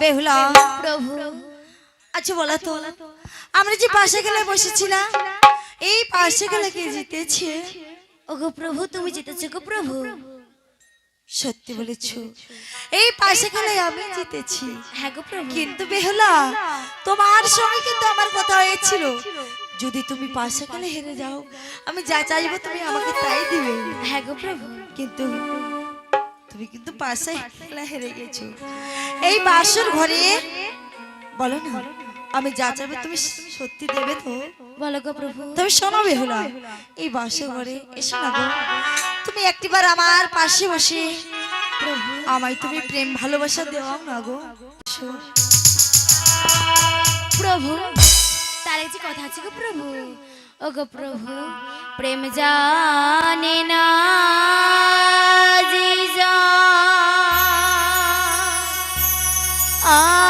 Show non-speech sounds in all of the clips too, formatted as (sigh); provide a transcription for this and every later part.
বেহুলা প্রভু। আচ্ছা বলো তো আমরা যে পাশে গেলে বসেছিলাম এই পাশে গেলে কে জিতেছে? ওগো প্রভু তুমি জিতেছো গো প্রভু। সত্যি বলেছ। এই পাশে গেলে আমি জিতেছি। হ্যাঁ গো প্রভু। কিন্তু বেহুলা তোমার সঙ্গে কিন্তু আমার কথা হয়েছিল। যদি তুমি পাশে গেলে হেরে যাও আমি যা চাইব তুমি আমাকে তাই দিবে। হ্যাঁ গো প্রভু। কিন্তু তুমি কিন্তু পাশে হেরে গেছো এই বাসর ঘরে বলো না আমি যা চাইব তুমি সত্যি দেবে তো? বলো গো প্রভু। তবে শোনো বেহুলা এই বাসর ঘরে এসো না তুমি একটিবার আমার পাশে বসে প্রভু আমায় তুমি প্রেম ভালোবাসা দেওয়াও না গো। প্রভু তার যে কথা আছে গো প্রভু। ও গো প্রভু প্রেম জানে না। যে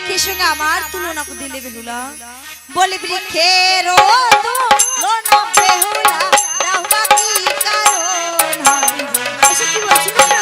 বৃক্ষের সঙ্গে আমার তুলনা করে দিলে বেহুলা বলে বৃক্ষের বেহুলা কি কারণ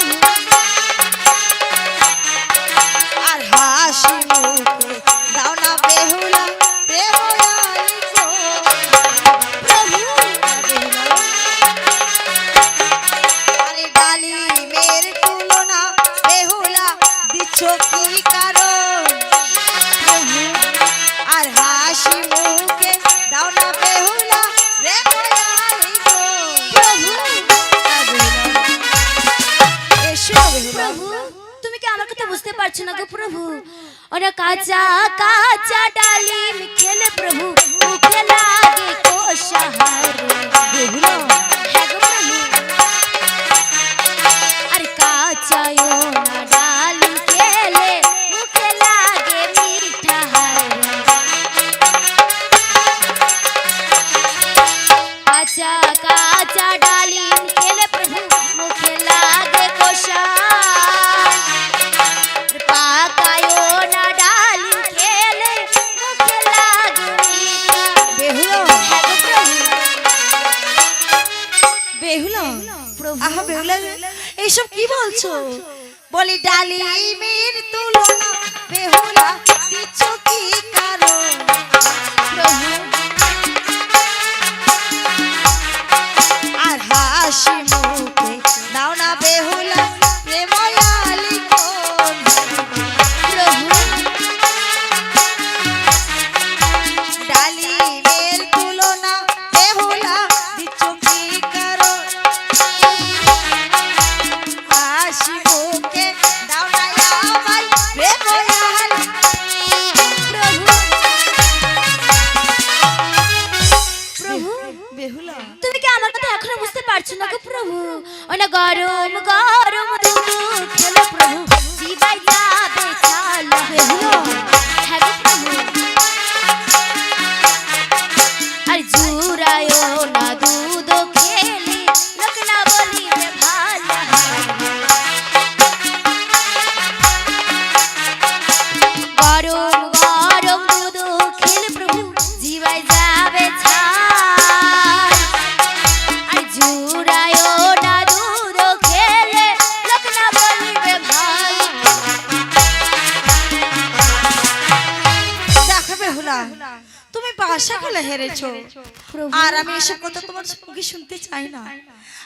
এসব কথা তোমার মুখে শুনতে চাই না।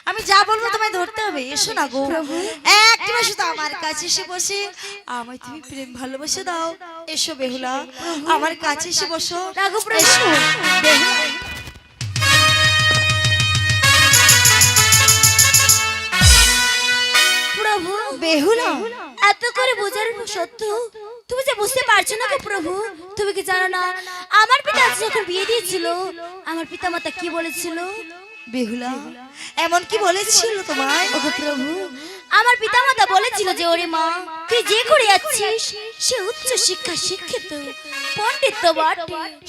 আমি যা বলব তোমায় ধরতে হবে এসো না গো। একবার শুধু আমার কাছে এসে বসে। আমায় তুমি প্রেম ভালোবাসে দাও। এসো বেহুলা আমার কাছে এসে বসো। এসো। বেহুলা বেহুলা এত করে বোঝার সত্য তুমি যে বুঝতে পারছ না গো প্রভু তুমি কি জানো না? আমার পিতা যখন বিয়ে দিয়েছিল আমার পিতা মাতা কি বলেছিল? বেহুলা এমন কি বলেছিল তোমায়? ওগো প্রভু আমার পিতা মাতা বলেছিল যে ওরে মা তুই যে করে যাচ্ছিস সে উচ্চ শিক্ষা শিক্ষিত পণ্ডিত তো বটে।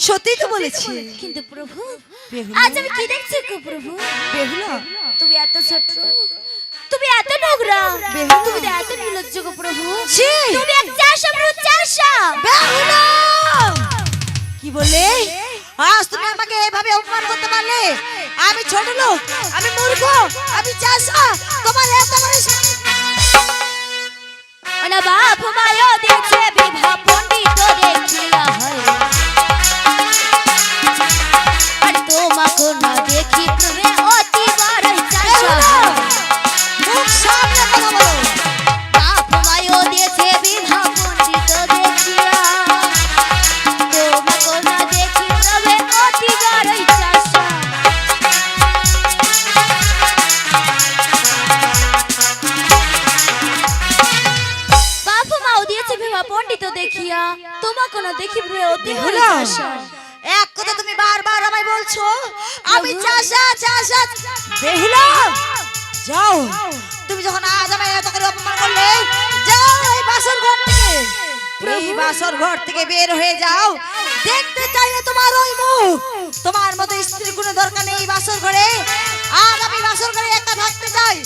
সত্যি তো বলেছি। কিন্তু প্রভু আজ আমি কি দেখছি গো প্রভু? বেহুলা। তুমি এত ছোট তুমি এত নোংরা। তুমি তো এত নির্লজ্জ গো প্রভু! তুমি এক চাষা মৃত চাষা কি বললে? আজ তুমি আমাকে এভাবে অপমান করতে পারলে? আমি ছোট লোক আমি মূর্খ আমি চাষা তোমার এত বড় না বাপ মায়ও দিয়েছে বিভা পণ্ডিত দেখিয়া হয় আর তোমাকে না দেখি যাও। তুমি যখন আজ আমায় এত করে অপমান করলে যাও এই বাসর ঘর থেকে। এই বাসর ঘর থেকে বের হয়ে যাও। দেখতে চাই না তোমার ওই মুখ। তোমার মতো স্ত্রীর কোনো দরকার নেই এই বাসর ঘরে। আজ আমি বাসর ঘরে একা থাকতে চাই।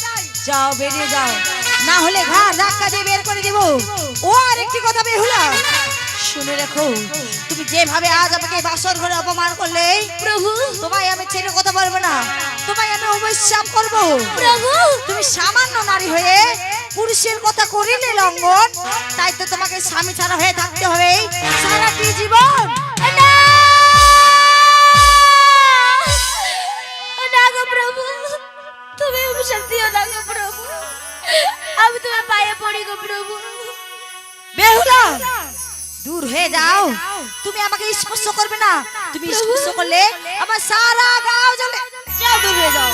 যাও বেরিয়ে যাও। না হলে ঘর ধাক্কা দিয়ে বের করে দিব। ও আর একটি কথা বেহুলা। শুনে রাখো। তুমি যেভাবে আজ আমাকে বাসর ঘরে অপমান করলে প্রভু। তোমায় আমি ছেড়ে কথা বলব না। তোমায় আমি অবশ্যই করব। প্রভু। তুমি সামান্য নারী হয়ে পুরুষের কথা করিলে লঙ্ঘন তাই তো তোমাকে স্বামী ছাড়া হয়ে থাকতে হবে সারাটি জীবন। প্রভু। তুমি অভিশাপ দিও না গো প্রভু। আমি তোমার পায়ে পড়ি গো প্রভু। বেহুলা! দূর হয়ে যাও। তুমি আমাকে স্পর্শ করবে না। তুমি স্পর্শ করলে আমার সারা গাও জ্বলে। যাও, দূর হয়ে যাও।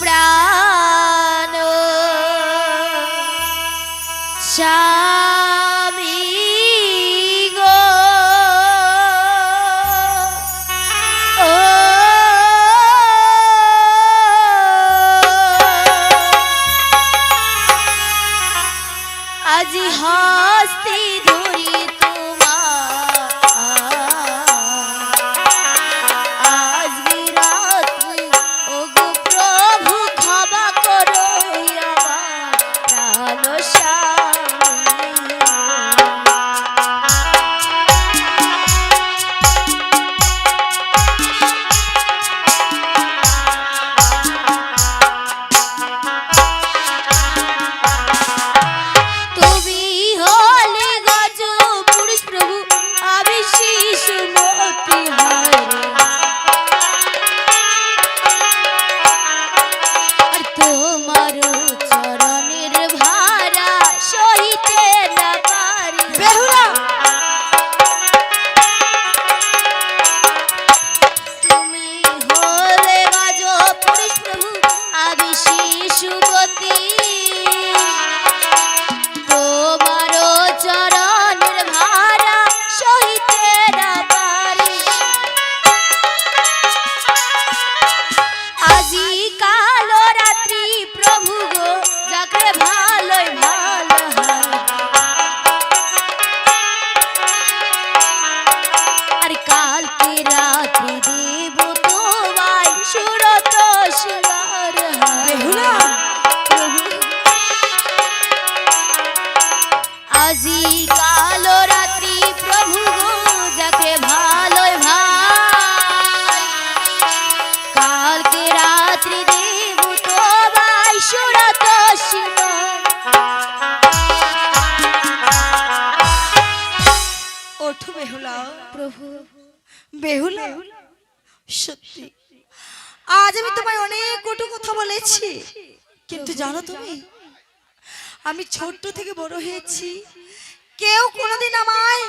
প্রাণ প্রভু বেহুলা। সত্যি। আজ আমি তোমায় অনেক কটু কথা বলেছি। কিন্তু জানো তুমি আমি ছোট্ট থেকে বড় হয়েছি। কেউ কোনোদিন আমায়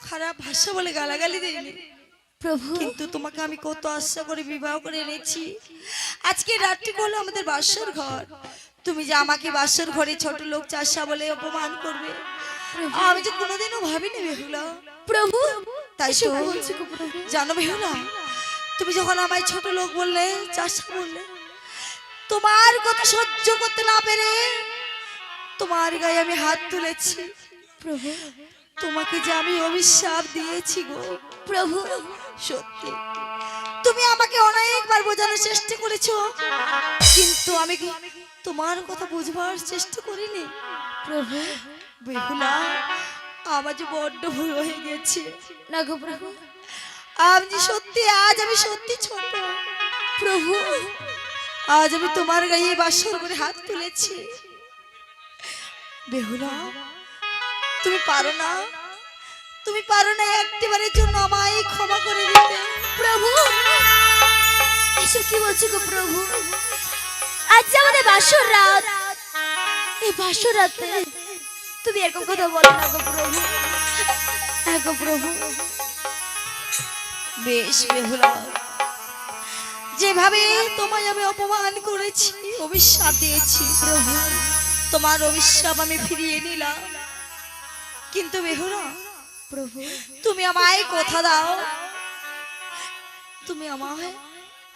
খারাপ ভাষা বলে গালাগালি দেয়নি। প্রভু। কিন্তু তোমাকে আমি কত আশা করে বিবাহ করে এনেছি। আজকে রাত্রি হলো আমাদের বাসর ঘর। তুমি যে আমাকে বাসর ঘরে ছোট লোক চাষা বলে অপমান করবে আমি যে কোনোদিনও ভাবিনি বেহুলা। প্রভু। তাই তো। জানো বেহুলা তুমি যখন আমায় ছোট লোক বললে চাষা বললে তোমার কথা সহ্য করতে না পেরে তোমার গায়ে আমি হাত তুলেছি। প্রভু। তোমাকে যে আমি অভিশাপ দিয়েছি গো। প্রভু। সত্যি। তুমি আমাকে অনেকবার বোঝানোর চেষ্টা করেছ কিন্তু আমি কি তোমার কথা বুঝবার চেষ্টা করিনি? প্রভু। বেহুলা আমার যে বড্ড ভুল হয়ে গেছে। না গো প্রভু। আপনি সত্যি আজ আমি সত্যি ছোট। প্রভু আজ আমি তোমার গায়ে বাসর করে হাত তুলেছি। বেহুলা তুমি পারো না। তুমি পারো না একটিবারের জন্য আমায় ক্ষমা করে দিতে। প্রভু এসব কি বলছো গো প্রভু? আজ আমাদের বাসর রাত এই বাসর রাতে তুমি এরকম কথা বলো না গো প্রভু গো প্রভু বেশ বেহুলা যেভাবে তোমায় আমি অপমান করেছি অভিশাপ দিয়েছি প্রভু তোমার অভিশাপ আমি ফিরিয়ে নিলাম কিন্তু বেহুলা প্রভু তুমি আমায় কথা দাও তুমি আমায়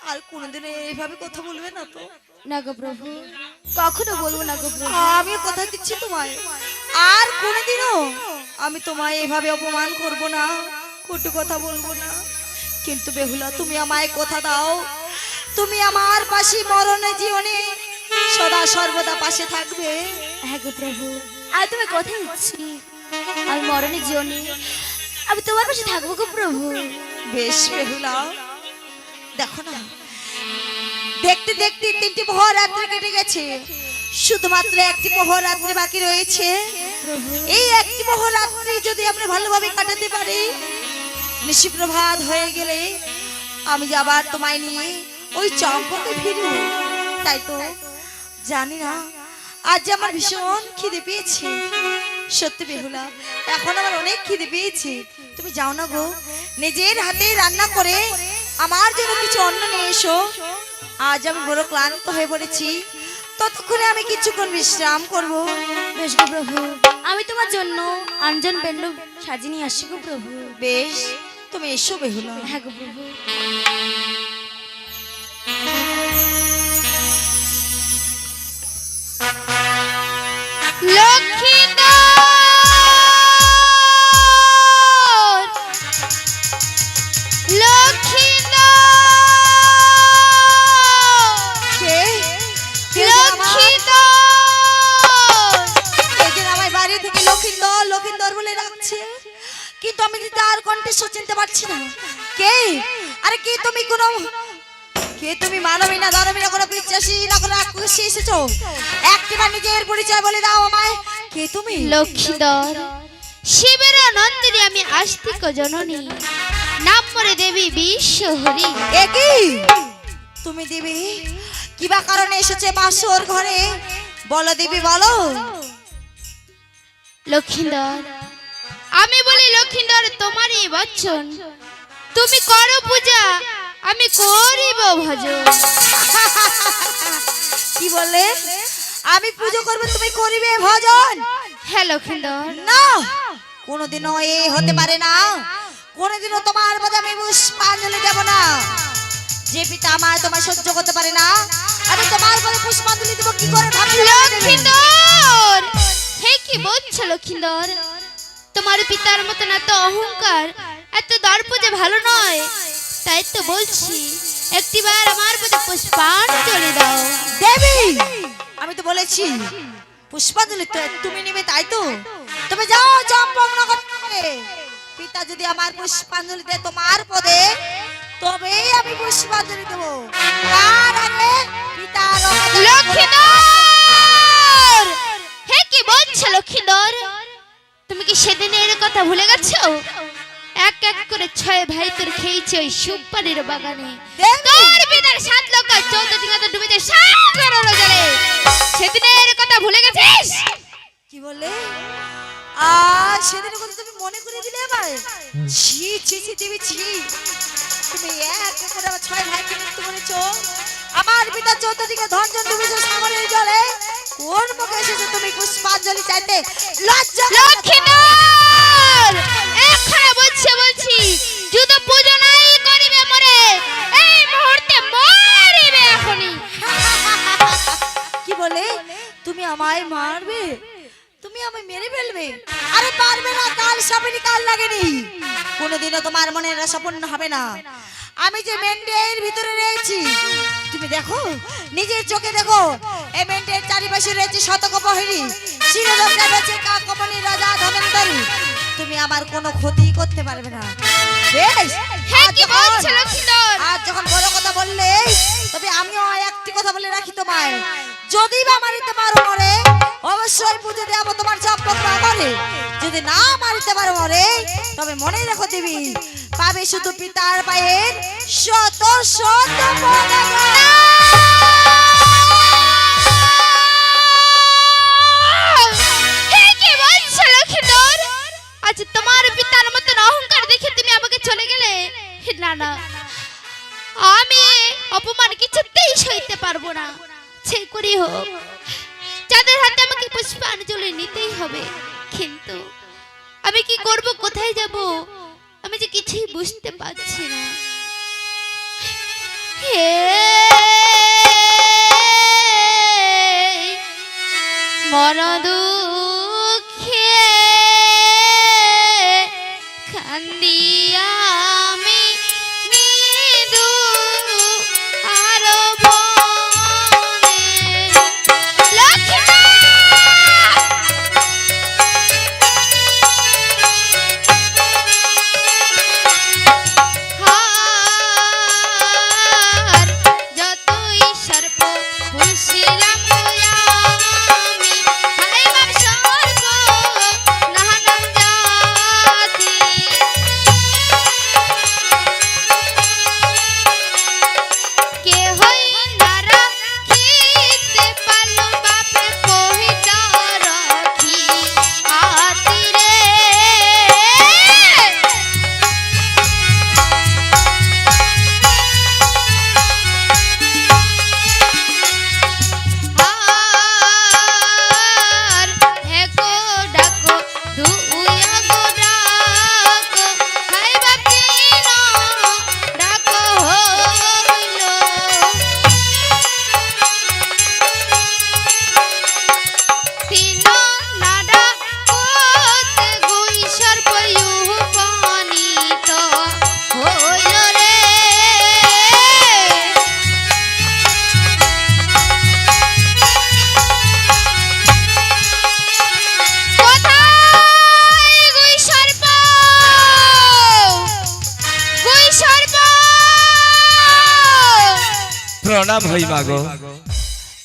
আর কোনোদিন এইভাবে কথা বলবে না তো না গো প্রভু? কখনো বলব না গো প্রভু। আমি কথা দিচ্ছি তোমায়। আর কোনোদিনও আমি তোমায় এভাবে অপমান করব না কটু কথা বলব না। কিন্তু বেহুলা তুমি আমায় কথা দাও। তুমি আমার পাশে মরণে জীবনে সদা সর্বদা পাশে থাকবে। হ্যাঁ গো প্রভু আর তুমি কোথায় দিচ্ছি। আমি মরণের জীবনে আমি তোমার পাশে থাকব গো প্রভু। বেশ বেহুলা দেখো না দেখতে দেখতে তিনটি প্রহর রাত্রি কেটে গেছে। শুধুমাত্র একটি প্রহর রাত্রি বাকি রয়েছে। এই একটি প্রহর রাত্রি যদি আমরা ভালোভাবে কাটাতে পারি নিশিপ্রভাত হয়ে গেলে আমি আবার তোমায় নিয়ে ওই চম্পকে ফিরব। তাই তো? জানি না। আজ আমার ভীষণ খিদে পেয়েছে। সত্যি বেহুলা, এখন আমার অনেক খিদে পেয়েছে। তুমি যাও না গো। নিজের হাতে রান্না করে আমার জন্য কিছু অন্ন নিয়ে এসো। আজ আমি বড় ক্লান্ত হয়ে পড়েছি। ততক্ষণে আমি কিছুক্ষণ বিশ্রাম করব। বেশ গো প্রভু আমি তোমার জন্য আঞ্জন বেন্ড সাজিয়ে নিয়ে আসি গো প্রভু। বেশ তুমি এসো বেহুলা। হ্যাঁ গো প্রভু। লক্ষ্মীন্দর কিন্তু আমি যে তার কণ্ঠস্ব চিনতে পারছি না। কে? আরে কে তুমি কোনো কে তুমি? মানবী না দানবী না কোনো বিশ্বাসী না কোনো আকুশি এসেছ? একটিবার নিজের পরিচয় বলে দাও আমায়। কে তুমি? লক্ষ্মীধর শিবের নন্দিনী আমি আস্তিক জননী। নাম মরে দেবী বিশ্বহরি। এ কি? তুমি দেবী? কিবা কারণে এসেছে বাসর ঘরে? বলো দেবী বলো। লক্ষ্মীধর আমি বলি লক্ষ্মীধর তোমারই বচ্চন তুমি করো পূজা আমি করিব ভজন। কি বলে আমি পুজো করব তুমি করিবে ভজন? হ্যাঁ লক্ষ্মীধর না! কোনোদিনও এ হতে পারে না। কোনোদিনও তোমার পদে আমি পুষ্পাঞ্জলি দেব না। যে পিতা আমার তোমায় সহ্য করতে পারে না আমি তোমার পদে পুষ্পাঞ্জলি দেবো কি করে লক্ষ্মীধর হে কি বলছো লক্ষ্মীধর তোমার পিতার মতন এত অহংকার এত দর্প যে ভালো নয়। তাই তো বলছি একটিবার আমার প্রতি পুষ্পাঞ্জলি দাও। দেবী আমি তো বলেছি পুষ্পাঞ্জলি তো তুমি নিবে তাই তো? তুমি যাও চম্পক নগর থেকে। পিতা যদি আমার পুষ্পাঞ্জলি দেয় তোমার পদে তবেই আমি পুষ্পাঞ্জলি দেবো। তার আগে পিতা লক্ষ্মীধর হে কি বলছো লক্ষ্মীধর তুমি কি সেদিনের কথা ভুলে গেছো? এক এক করে ছয় ভাই তোর খেয়েছে ওই সুপারির বাগানে। তোর পিতার সাত লক্ষ চৌদ্দ দিন তো ডুবেছে সাগর জলে সেদিনের কথা ভুলে গেছিস? কি বলে আর সেদিনের কথা তুমি মনে করে দিলে আবার ছি ছি ছি দেবী ছি। তুমি এক এক করে আমার ছয় ভাইকে মৃত্যু করেছ। আমার পিতা চৌদ্দ দিকে ধনজন ডুবেছে সাগরের জলে। কোন মুখে এসেছ? তুমি পুষ্পাঞ্জলি চাইতে লজ্জা করে না। তোমার? লক্ষ্মীধর এখানে বলছে বলছি যুদ্ধ পুজো নাই করিবে মরে। এই মুহূর্তে মরিবে এখনই। কি বলে? তুমি আমায় মারবে? তুমি আমায় মেরে ফেলবে? আরে পারবে না কাল সাপেনি কাল লাগেনি। কোনোদিনও তোমার মনের আশা পূর্ণ হবে না। আমি যে মেন্ডের ভিতরে রয়েছি তুমি দেখো নিজের চোখে দেখো এই মেন্ডের চারিপাশে রয়েছে শতক প্রহরী শিরোদমটা রয়েছে কাকমণি রাজা ধনন্তরী তুমি আমার কোনো ক্ষতি করতে পারবে না। বেশ হ্যাঁ কি যখন- বলছে আজ যখন বড় কথা বললে তবে আমিও একটি কথা বলে রাখি তোমায়। যদি বা মারিতে পারো মরে অবশ্যই পুজো দেবো তোমার চপ্পক না করে যদি না মারিতে পারো মরে তবে মনে রেখো দিবি, পাবে শুধু পিতার পায়ের শত শত তোমার পিতার অহংকার আমাকে চলে গেলে? না আমি অপমান কিছুতেই সইতে পারব না। সে করি হোক যাদের হাতে আমাকে পুষ্পাঞ্জলি নিতেই হবে। কিন্তু আমি কি করব? কোথায় যাব? আমি যে কিছুই বুঝতে পারছি না। হে মন She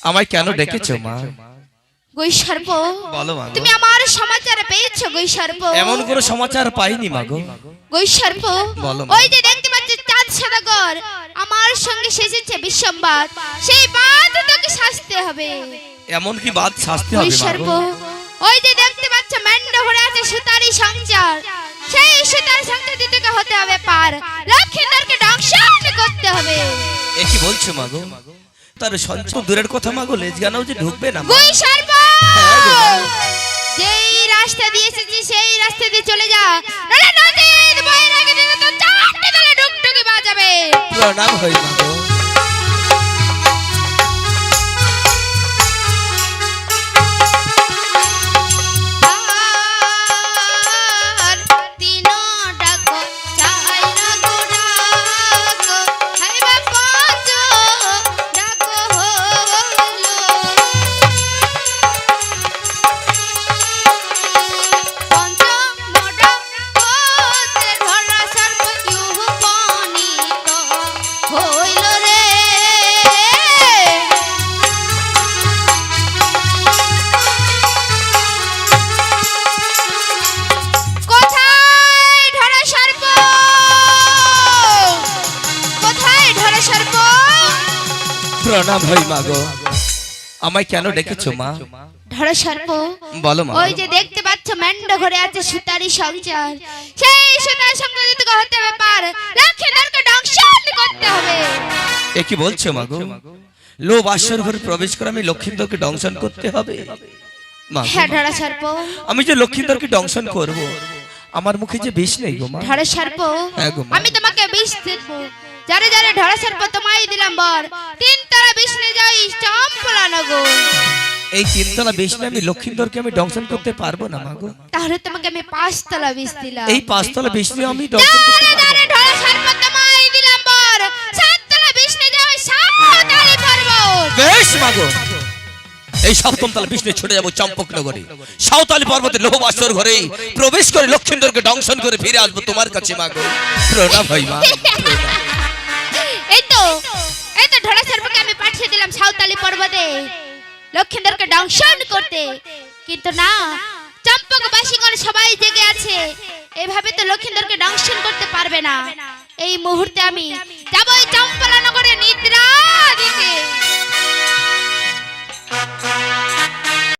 আমায় কেন ডেকেছো মা? বলো তুমি আমার সমাচার পেয়েছ গুই সর্প এমন কোনো সমাচার পাইনি মাগো গুই সর্প বলো ওই যে দেখতে পাচ্ছি চাঁদ সদাগর। আমার সঙ্গে সেজেছে বিশ্বম্বাদ। সেই বাদ তোকে শাস্তি হবে। এমন কি বাদ শাস্তি হবে সর্প ওই যে দেখতে পাচ্ছ আছে সুতারি সংচার সেই সুতার সংচার দিতে হতে হবে পার। লক্ষ্মীন্দরকে করতে হবে। এ কি বলছো মাগো তার সঞ্চয় দূরের কথা মাগো লেজ গানাও যে ঢুকবে না। গুই সর্প হ্যাঁ যেই রাস্তা দিয়ে এসেছি সেই রাস্তা দিয়ে চলে যা। নাহলে নদীর বয়ে রেখে দিলে তো চারটে ঢুক ঢুকে বাজাবে। প্রণাম হই মাগো। প্রণাম হই মা আমায় কেন ডেকেছো মা? ধরো সর্প বলো মা ওই যে দেখতে পাচ্ছ ম্যান্ড ঘরে আছে সুতারি সংসার। সেই সুতার সংসার যদি হতে হবে পার লক্ষ্মীদেরকে দংশন করতে হবে। এ কি বলছো মা লো বাসর ঘরে প্রবেশ করে আমি লক্ষিন্দরকে দংশন করতে হবে? মা হ্যাঁ ধরা সর্প আমি যে লক্ষিন্দরকে দংশন করব আমার মুখে যে বিষ নেই গো মা। ধরা সর্প হ্যাঁ গো আমি তোমাকে বিষ দেব। যারে যারে সর্প তোমায় দিলাম বর তিন তারা বিষ নিয়ে যাই চম্পলা নগর এই তিনতলা নিয়ে আমি লক্ষিন্দরকে আমি দংশন করতে পারব না মা গো। তাহলে তোমাকে আমি পাঁচতলা বিষ দিলাম। এই পাঁচতলা বিষ নিয়ে আমি দংশন করতে পারব যারে ধরা সর্প তোমায় দিলাম বর সাততলা বিষ নিয়ে যাই সাততালি পর্বত বেশ মাগো এই সপ্তম তলা বিষ্ণু ছুটে যাব চম্পক নগরে। সাঁওতালি পর্বতে লোহবাসর ঘরে প্রবেশ করে লক্ষিন্দরকে দংশন করে ফিরে আসব তোমার কাছে মাগো প্রণাম ভাই মা। (laughs) এই তো ঢোড়া আমি পাঠিয়ে দিলাম সাঁওতালি পর্বতে। লক্ষীন্দরকে ডাউনশন করতে। কিন্তু না, চম্পকবাসীগণ সবাই জেগে আছে। এভাবে তো লক্ষিন্দরকে ডাউনশন করতে পারবে না। এই মুহূর্তে আমি যাব এই চম্পলা নগরে নিদ্রা দিতে